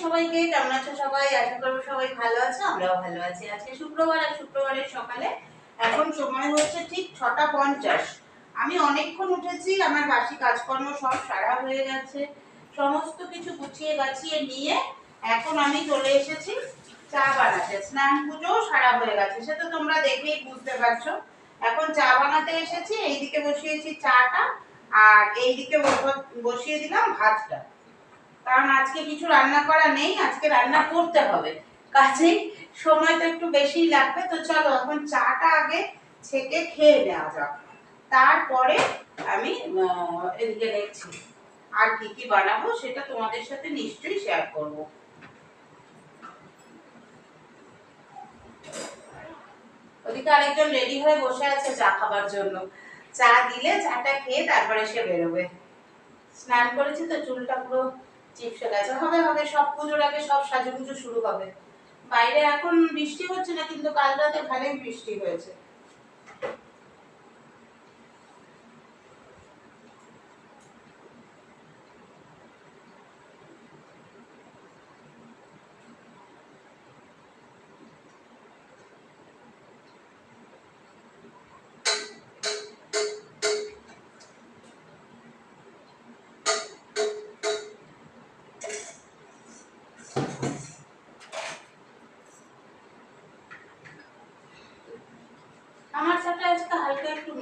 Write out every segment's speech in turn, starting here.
সবাইকে, কেমন আছো সবাই? আশা করব সবাই ভালো আছো, আমরাও ভালো আছি। আজকে শুক্রবার, আর শুক্রবারের সকালে এখন সময় হচ্ছে ঠিক ছটা পঞ্চাশ। আমি অনেকক্ষণ উঠেছি, আমার বাসি কাজকর্ম সব সারা হয়ে গেছে। সমস্ত কিছু গুছিয়ে গাছিয়ে নিয়ে এখন আমি চলে এসেছি চা বানাতে। স্নান পুজো সারা হয়ে গেছে, সে তো তোমরা দেখেই বুঝতে পারছ। এখন চা বানাতে এসেছি, এইদিকে বসিয়েছি চাটা, আর এইদিকে বস- বসিয়ে দিলাম ভাতটা। কারণ আজকে কিছু রান্না করা নেই, আজকে রান্না করতে হবে। কাজেই সময় তো একটু বেশিই লাগবে, তো চলো এখন চাটা আগে ছেঁকে খেয়ে নেওয়া যাক। তারপরে আমি এদিকে দেখছি। আর কি কি বানাবো সেটা তোমাদের সাথে নিশ্চয়ই শেয়ার করব। ওদিকে আরেকজন রেডি হয়ে বসে আছে চা খাবার জন্য। চা দিলে চাটা খেয়ে তারপরে সে বেরোবে। স্নান করেছি তো চুলটা পুরো হবে হবে, সব পুজোর আগে সব শুরু হবে। বাইরে এখন বৃষ্টি হচ্ছে না, কিন্তু কাল রাতে ভালোই বৃষ্টি হয়েছে।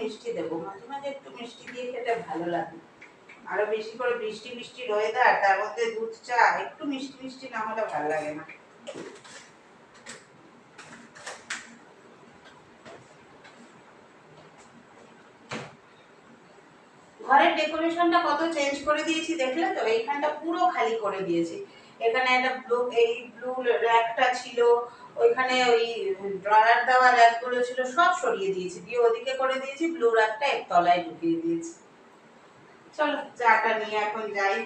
মিষ্টি দেবো। মাঝে মাঝে একটু মিষ্টি দিয়ে খেতে ভালো লাগে। আরও বেশি করে বৃষ্টি মিষ্টি ওয়েদার তার মধ্যে দুধ চা, একটু মিষ্টি মিষ্টি না হলে ভালো লাগে না। ঘরের ডেকোরেশনটা কত চেঞ্জ করে দিয়েছি দেখলে তো? এইখানটা পুরো খালি করে দিয়েছি। এখানে একটা ব্লু, এই ব্লু র্যাকটা ছিল ওইখানে ওই ড্রয়ার দেওয়া র্যাকগুলো ছিল সব সরিয়ে দিয়েছি। দিয়ে ওদিকে করে দিয়েছি ব্লু র্যাকটা এক তলায় ঢুকিয়ে দিয়েছি। চলো। চাটা নিয়ে এখন যাই।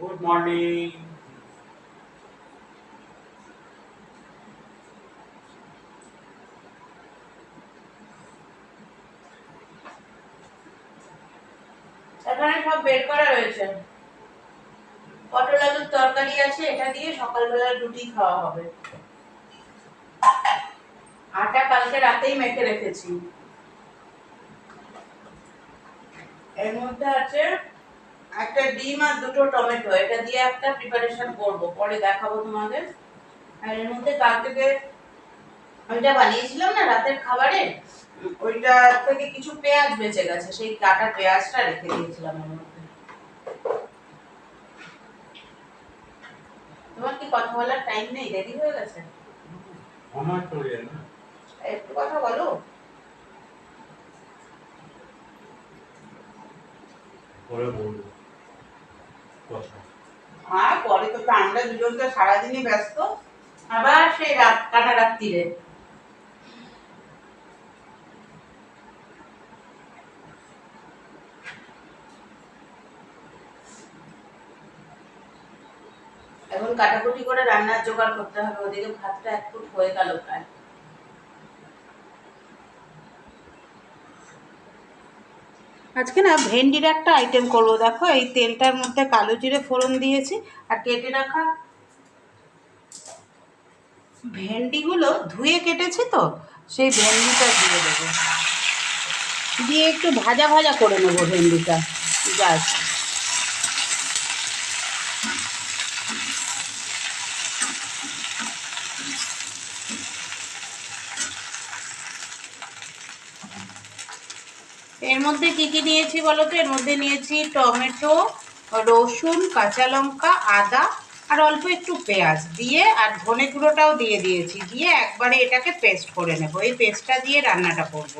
Good morning. এখানে সব বের করা রয়েছে। পটল আলুর তরকারি আছে, এটা দিয়ে সকালবেলা রুটি খাওয়া হবে। আটা কালকে রাতেই মেখে রেখেছি। এর মধ্যে আছে একটা ডিম আর দুটো টমেটো এটা দিয়ে একটা প্রিপারেশন করব পরে দেখাবো তোমাদের। আর এর মধ্যে কাল থেকে ওইটা বানিয়েছিলাম না রাতের খাবারে? ওইটা থেকে কিছু পেঁয়াজ বেঁচে গেছে সেই কাটা পেঁয়াজটা রেখে দিয়েছিলাম এর মধ্যে। তোমার কি কথা বলার টাইম নেই? দেরি হয়ে গেছে? আমার তো না? একটু কথা বলো। পরে বলব। আর পরে তো দুজন তো সারাদিনই ব্যস্ত। আবার সেই রাত, কাটা রাত্রিরে। এখন কাটাকুটি করে রান্নার জোগাড় করতে হবে, ওদিকে ভাতটা এক ফুট হয়ে গেল প্রায়। আজকে না ভেন্ডির একটা আইটেম করব, দেখো, এই তেলটার মধ্যে কালো জিরে ফোড়ন দিয়েছি আর কেটে রাখা ভেন্ডিগুলো ধুয়ে কেটেছি তো, সেই ভেন্ডিটা দিয়ে দেবো। দিয়ে একটু ভাজা ভাজা করে নেব ভেন্ডিটা জাস্ট মধ্যে কি কি নিয়েছি বলো তো? এর মধ্যে নিয়েছি টমেটো, রসুন, কাঁচা লঙ্কা, আদা, আর অল্প একটু পেঁয়াজ দিয়ে আর ধনে গুঁড়োটাও দিয়ে দিয়েছি। দিয়ে একবারে এটাকে পেস্ট করে নেব। এই পেস্টটা দিয়ে রান্নাটা করব।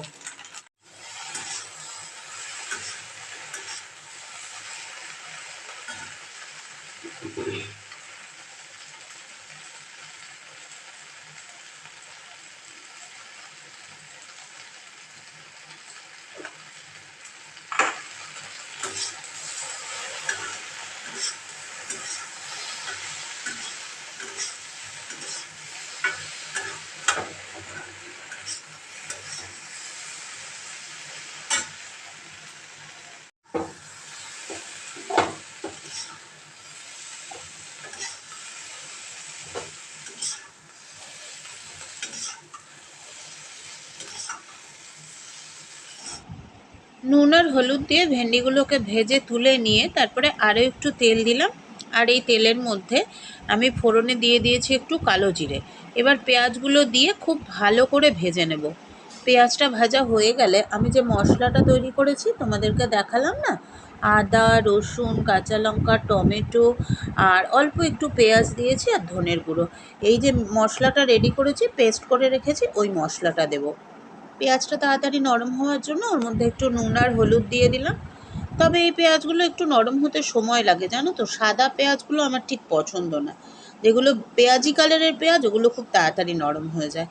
নুন আর হলুদ দিয়ে ভেন্ডিগুলোকে ভেজে তুলে নিয়ে তারপরে আরও একটু তেল দিলাম। আর এই তেলের মধ্যে আমি ফোড়নে দিয়ে দিয়েছি একটু কালো জিরে। এবার পেঁয়াজগুলো দিয়ে খুব ভালো করে ভেজে নেব। পেঁয়াজটা ভাজা হয়ে গেলে আমি যে মশলাটা তৈরি করেছি তোমাদেরকে দেখালাম না? আদা, রসুন, কাঁচা লঙ্কা, টমেটো আর অল্প একটু পেঁয়াজ দিয়েছি আর ধনের গুঁড়ো। এই যে মশলাটা রেডি করেছি পেস্ট করে রেখেছি, ওই মশলাটা দেবো। পেঁয়াজটা তাড়াতাড়ি নরম হওয়ার জন্য ওর মধ্যে একটু নুন আর হলুদ দিয়ে দিলাম। তবে এই পেঁয়াজগুলো একটু নরম হতে সময় লাগে, জানো তো? সাদা পেঁয়াজগুলো আমার ঠিক পছন্দ না। যেগুলো পেঁয়াজি কালারের পেঁয়াজ, ওগুলো খুব তাড়াতাড়ি নরম হয়ে যায়।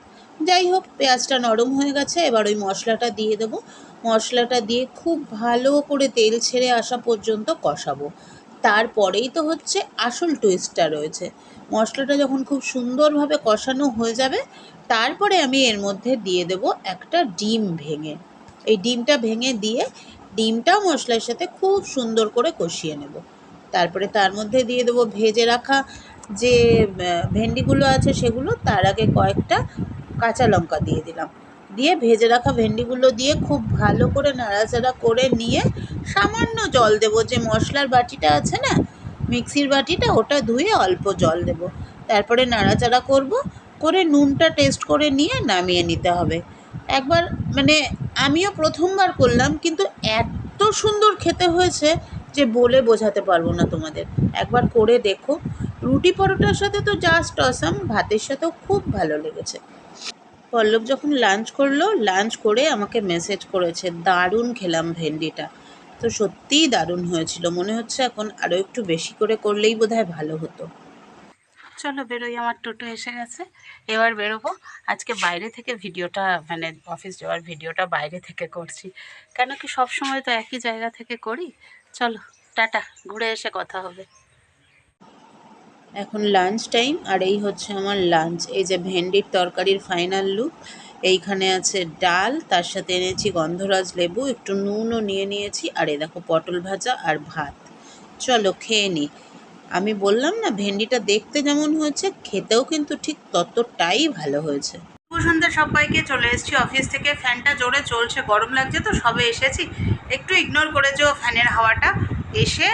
যাই হোক, পেঁয়াজটা নরম হয়ে গেছে, এবার ওই মশলাটা দিয়ে দেবো। মশলাটা দিয়ে খুব ভালো করে তেল ছেড়ে আসা পর্যন্ত কষাবো। তারপরেই তো হচ্ছে আসল টুইস্টটা রয়েছে। মশলাটা যখন খুব সুন্দরভাবে কষানো হয়ে যাবে, তারপরে আমি এর মধ্যে দিয়ে দেব একটা ডিম ভেঙে। এই ডিমটা ভেঙে দিয়ে ডিমটাও মশলার সাথে খুব সুন্দর করে কষিয়ে নেব। তারপরে তার মধ্যে দিয়ে দেবো ভেজে রাখা যে ভেন্ডিগুলো আছে সেগুলো, তার আগে কয়েকটা কাঁচা লঙ্কা দিয়ে দিলাম। দিয়ে ভেজে রাখা ভেন্ডিগুলো দিয়ে খুব ভালো করে নাড়াচাড়া করে নিয়ে সামান্য জল দেবো। যে মশলার বাটিটা আছে না, মিক্সির বাটিটা, ওটা ধুয়ে অল্প জল দেবো। তারপরে নাড়াচাড়া করব, করে নুনটা টেস্ট করে নিয়ে নামিয়ে নিতে হবে। একবার মানে আমিও প্রথমবার করলাম, কিন্তু এত সুন্দর খেতে হয়েছে যে বলে বোঝাতে পারব না তোমাদের। একবার করে দেখো। রুটি পরোটার সাথে তো জাস্ট অসাম ভাতের সাথেও খুব ভালো লেগেছে। পল্লব যখন লাঞ্চ করল লাঞ্চ করে আমাকে মেসেজ করেছে, দারুণ খেলাম ভেন্ডিটা। তো সত্যিই দারুণ হয়েছিল। মনে হচ্ছে এখন আরও একটু বেশি করে করলেই বোধহয় ভালো হতো। চলো বেরোই, আমার টোটো এসে গেছে। এবার বেরোবো। আজকে বাইরে থেকে ভিডিওটা মানে অফিস যাওয়ার ভিডিওটা বাইরে থেকে করছি। কেন কি সব সময় তো একই জায়গা থেকে করি? চলো, টাটা, ঘুরে এসে কথা হবে। এখন লাঞ্চ টাইম আর এই হচ্ছে আমার লাঞ্চ এই যে ভেন্ডির তরকারির ফাইনাল লুক এইখানে আছে ডাল, তার সাথে এনেছি গন্ধরাজ লেবু, একটু নুনও নিয়ে নিয়েছি, আর এই দেখো পটল ভাজা আর ভাত। চলো খেয়ে নিই আমি বললাম না, ভেন্ডিটা দেখতে যেমন হয়েছে, খেতেও কিন্তু ঠিক ততটাই ভালো হয়েছে। সন্ধ্যা সবাইকে, চলে এসেছি অফিস থেকে। ফ্যানটা জোরে চলছে, গরম লাগছে তো, সবে এসেছি। একটু ইগনোর করেছ ফ্যানের হাওয়াটা। এসে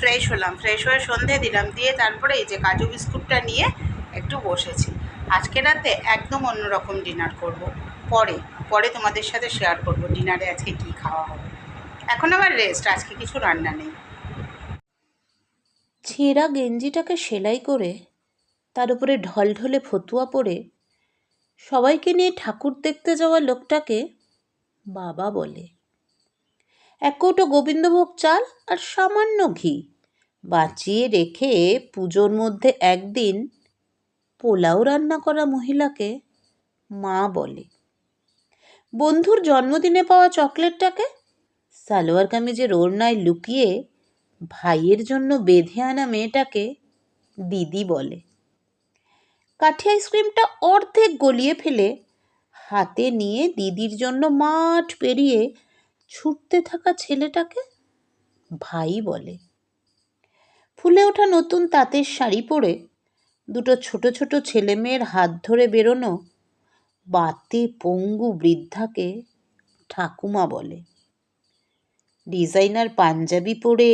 ফ্রেশ হলাম ফ্রেশ হয়ে সন্ধে দিলাম, দিয়ে তারপরে এই যে কাজু বিস্কুটটা নিয়ে একটু বসেছি। আজকে রাতে একদম অন্যরকম ডিনার করব। পরে পরে তোমাদের সাথে শেয়ার করব ডিনারে আজকে কি খাওয়া হবে। এখন আবার রেস্ট আজকে কিছু রান্না নেই। ছেঁড়া গেঞ্জিটাকে সেলাই করে, তার উপরে ঢলঢলে ফতুয়া পরে, সবাইকে নিয়ে ঠাকুর দেখতে যাওয়া লোকটাকে বাবা বলে। এক কৌটো গোবিন্দভোগ চাল আর সামান্য ঘি। বাঁচিয়ে রেখে পুজোর মধ্যে একদিন পোলাও রান্না করা মহিলাকে মা বলে। বন্ধুর জন্মদিনে পাওয়া চকলেটটাকে সালোয়ার কামিজের ওড়নায় লুকিয়ে ভাইয়ের জন্য বেঁধে আনা মেয়েটাকে দিদি বলে। কাঠি আইসক্রিমটা অর্ধেক গলিয়ে ফেলে হাতে নিয়ে দিদির জন্য মাঠ পেরিয়ে ছুটতে থাকা ছেলেটাকে ভাই বলে। ফুলে ওঠা নতুন তাঁতের শাড়ি পরে দুটো ছোট ছোট ছেলেমেয়ের হাত ধরে বেরোনো বাতে পঙ্গু বৃদ্ধাকে ঠাকুমা বলে। ডিজাইনার পাঞ্জাবি পরে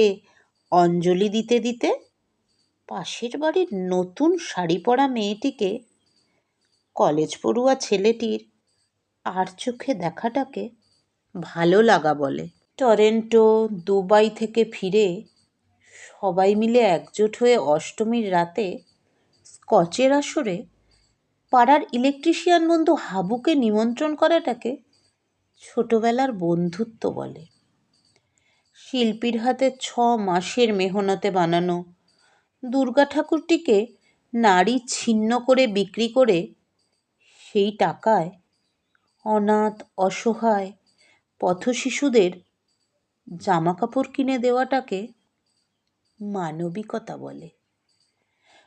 অঞ্জলি দিতে দিতে পাশের বাড়ির নতুন শাড়ি পরা মেয়েটিকে কলেজ পড়ুয়া ছেলেটির আর চোখে দেখাটাকে ভালো লাগা বলে। টরেন্টো, দুবাই থেকে ফিরে সবাই মিলে একজোট হয়ে অষ্টমীর রাতে স্কচের আসরে পাড়ার ইলেকট্রিশিয়ান বন্ধু হাবুকে নিমন্ত্রণ করাটাকে ছোটবেলার বন্ধুত্ব বলে। শিল্পীর হাতে ছ মাসের মেহনতে বানানো দুর্গা ঠাকুরটিকে নারী ছিন্ন করে বিক্রি করে সেই টাকায় অনাথ, অসহায়, পথশিশুদের জামা কাপড় কিনে দেওয়াটাকে মানবিকতা বলে।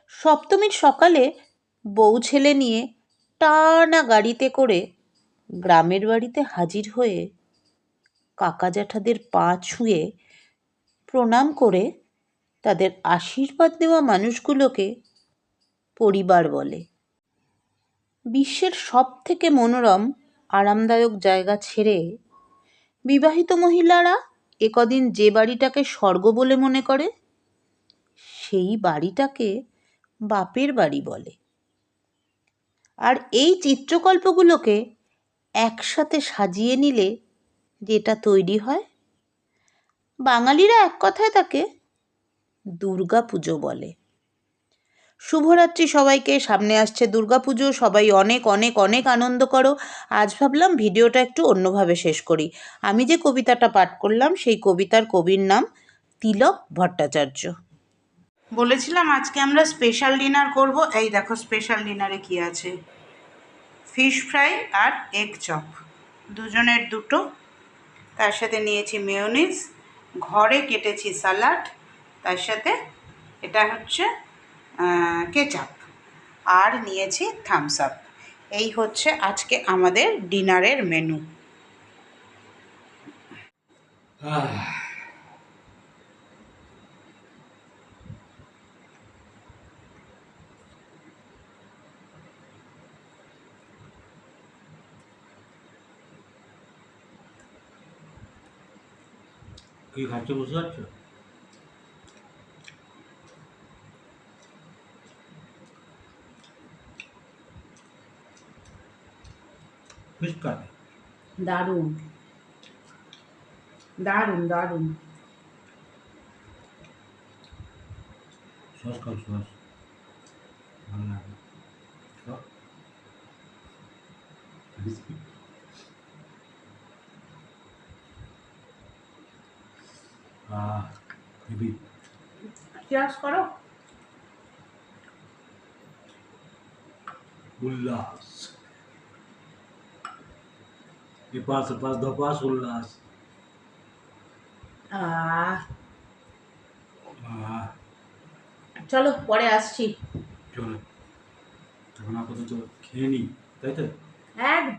সপ্তমীর সকালে বউ ছেলে নিয়ে টানা গাড়িতে করে গ্রামের বাড়িতে হাজির হয়ে কাকা জ্যাঠাদের পা ছুঁয়ে প্রণাম করে তাদের আশীর্বাদ দেওয়া মানুষগুলোকে পরিবার বলে। বিশ্বের সব থেকে মনোরম, আরামদায়ক জায়গা ছেড়ে বিবাহিত মহিলারা একদিন যে বাড়িটাকে স্বর্গ বলে মনে করে সেই বাড়িটাকে বাপের বাড়ি বলে। আর এই চিত্রকল্পগুলোকে একসাথে সাজিয়ে নিলে যেটা তৈরি হয়, বাঙালিরা এক কথায় তাকে দুর্গা পুজো বলে। শুভরাত্রি সবাইকে, সামনে আসছে দুর্গাপুজো, সবাই অনেক অনেক অনেক আনন্দ করো। আজ ভাবলাম ভিডিওটা একটু অন্যভাবে শেষ করি। আমি যে কবিতাটা পাঠ করলাম, সেই কবিতার কবির নাম তিলক ভট্টাচার্য। বলেছিলাম আজকে আমরা স্পেশাল ডিনার করব। এই দেখো স্পেশাল ডিনারে কি আছে? ফিশ ফ্রাই আর এগ চপ দুজনের দুটো। তার সাথে নিয়েছি মেয়োনিজ ঘরে কেটেছি স্যালাড তার সাথে এটা হচ্ছে কেচাপ আর নিয়েছি থামস আপ এই হচ্ছে আজকে আমাদের ডিনারের মেনু কি খাচ্ছে বুঝতে পারছ ফিশ কারি দারুণ। দারুণ দারুণ। সস খাও সস ভালো লাগে। বিস্কিট হেভি চেয়ার্স করো? উল্লাস। এপাশ এপাশ উল্লাস। চলো পরে আসছি। চলো। তখন আপাতত খেয়ে নিই তাই তো? একদম।